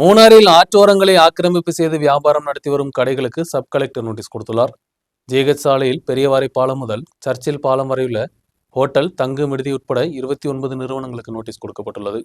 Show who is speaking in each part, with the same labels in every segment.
Speaker 1: மூணாறில் ஆற்றோரங்களை ஆக்கிரமிப்பு செய்து வியாபாரம் நடத்தி வரும் கடைகளுக்கு சப் கலெக்டர் நோட்டீஸ் கொடுத்துள்ளார். ஜிஹெச் சாலையில் பெரியவாறை பாலம் முதல் சர்ச்சில் பாலம் வரையுள்ள ஹோட்டல் தங்கு விடுதி உட்பட இருபத்தி ஒன்பது நிறுவனங்களுக்கு நோட்டீஸ் கொடுக்கப்பட்டுள்ளது.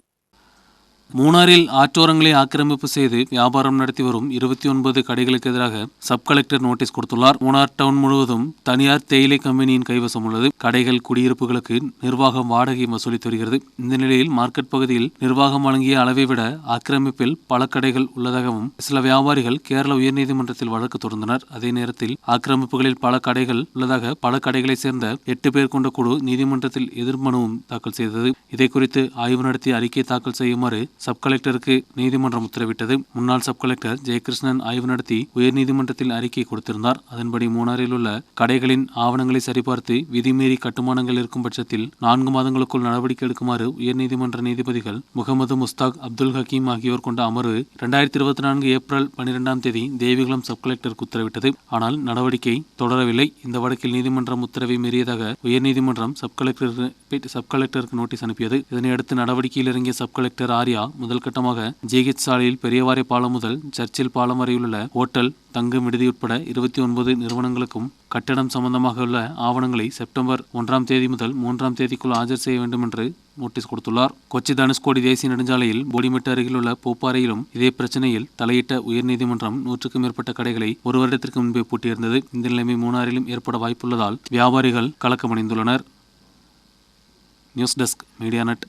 Speaker 1: மூணாறில் ஆற்றோரங்களை ஆக்கிரமிப்பு செய்து வியாபாரம் நடத்தி வரும் இருபத்தி ஒன்பது கடைகளுக்கு எதிராக சப் கலெக்டர் நோட்டீஸ் கொடுத்துள்ளார். மூணார் டவுன் முழுவதும் தனியார் தேயிலை கம்பெனியின் கைவசம் உள்ளது. கடைகள் குடியிருப்புகளுக்கு நிர்வாகம் வாடகை வசூலித்து வருகிறது. இந்த நிலையில் மார்க்கெட் பகுதியில் நிர்வாகம் வழங்கிய அளவை விட ஆக்கிரமிப்பில் பல கடைகள் உள்ளதாகவும் சில வியாபாரிகள் கேரள உயர்நீதிமன்றத்தில் வழக்கு தொடர்ந்தனர். அதே நேரத்தில் ஆக்கிரமிப்புகளில் பல கடைகள் உள்ளதாக பல கடைகளை சேர்ந்த எட்டு பேர் கொண்ட குழு நீதிமன்றத்தில் எதிர்மனுவும் தாக்கல் செய்தது. இதை குறித்து ஆய்வு நடத்தி அறிக்கை தாக்கல் செய்யுமாறு சப் கலெக்டருக்கு நீதிமன்றம் உத்தரவிட்டது. முன்னாள் சப் கலெக்டர் ஜெயகிருஷ்ணன் ஆய்வு நடத்தி உயர்நீதிமன்றத்தில் அறிக்கை கொடுத்திருந்தார். அதன்படி மூணாரில் உள்ள கடைகளின் ஆவணங்களை சரிபார்த்து விதிமீறி கட்டுமானங்கள் இருக்கும் பட்சத்தில் நான்கு மாதங்களுக்குள் நடவடிக்கை எடுக்குமாறு உயர்நீதிமன்ற நீதிபதிகள் முகமது முஸ்தாக் அப்துல் ஹக்கீம் ஆகியோர் கொண்ட அமர்வு இரண்டாயிரத்தி இருபத்தி நான்கு ஏப்ரல் பனிரெண்டாம் தேதி தேவிகுளம் சப் கலெக்டருக்கு உத்தரவிட்டது. ஆனால் நடவடிக்கை தொடரவில்லை. இந்த வழக்கில் நீதிமன்றம் உத்தரவை மீறியதாக உயர்நீதிமன்றம் சப் கலெக்டருக்கு சப் கலெக்டருக்கு நோட்டீஸ் அனுப்பியது. இதனையடுத்து நடவடிக்கையில் இறங்கிய சப் கலெக்டர் ஆர்யா முதல் கட்டமாக ஜிஹெச் சாலையில் பெரியவாரி பாலம் முதல் சர்ச்சில் பாலம் வரையுள்ள ஹோட்டல் தங்கும் விடுதி உட்பட இருபத்தி ஒன்பது நிறுவனங்களுக்கும் கட்டடம் சம்பந்தமாக உள்ள ஆவணங்களை செப்டம்பர் ஒன்றாம் தேதி முதல் மூன்றாம் தேதிக்குள் ஆஜர் செய்ய வேண்டும் என்று நோட்டீஸ் கொடுத்துள்ளார். கொச்சி தனுஷ்கோடி தேசிய நெடுஞ்சாலையில் போடிமெட்டு அருகிலுள்ள பூப்பாறையிலும் இதே பிரச்சனையில் தலையிட்ட உயர்நீதிமன்றம் நூற்றுக்கும் மேற்பட்ட கடைகளை ஒரு வருடத்திற்கு முன்பே பூட்டியிருந்தது. இந்த நிலைமை மூணாறிலும் ஏற்பட வாய்ப்புள்ளதால் வியாபாரிகள் கலக்கமடைந்துள்ளனர். News desk media net.